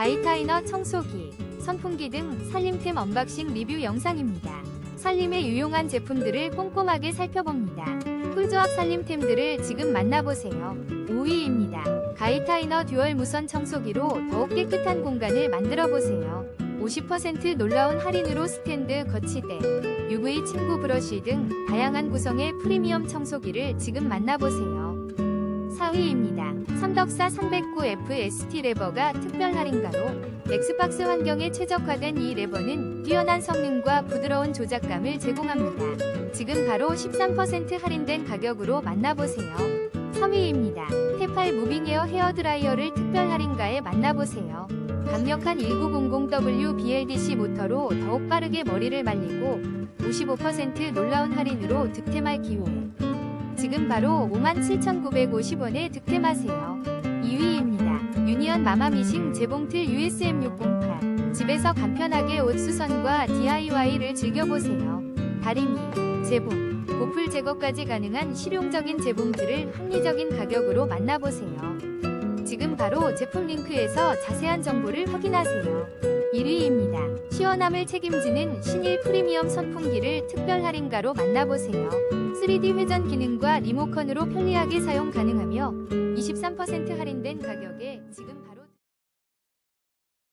가이타이너 청소기, 선풍기 등 살림템 언박싱 리뷰 영상입니다. 살림에 유용한 제품들을 꼼꼼하게 살펴봅니다. 꿀조합 살림템들을 지금 만나보세요. 5위입니다. 가이타이너 듀얼 무선 청소기로 더욱 깨끗한 공간을 만들어보세요. 50% 놀라운 할인으로 스탠드 거치대, UV 침구 브러쉬 등 다양한 구성의 프리미엄 청소기를 지금 만나보세요. 4위입니다. 삼덕사 309F ST 레버가 특별 할인가로 엑스박스 환경에 최적화된 이 레버는 뛰어난 성능과 부드러운 조작감을 제공합니다. 지금 바로 13% 할인된 가격으로 만나보세요. 3위입니다. 테팔 무빙에어 헤어드라이어를 특별 할인가에 만나보세요. 강력한 1900W BLDC 모터로 더욱 빠르게 머리를 말리고 55% 놀라운 할인으로 득템할 기회. 지금 바로 57,950원에 득템하세요. 2위입니다. 유니언 마마미싱 재봉틀 USM 608. 집에서 간편하게 옷 수선과 DIY를 즐겨보세요. 다리미, 재봉, 보풀 제거까지 가능한 실용적인 재봉틀을 합리적인 가격으로 만나보세요. 지금 바로 제품 링크에서 자세한 정보를 확인하세요. 1위입니다. 시원함을 책임지는 신일 프리미엄 선풍기를 특별 할인가로 만나보세요. 3D 회전 기능과 리모컨으로 편리하게 사용 가능하며 23% 할인된 가격에 지금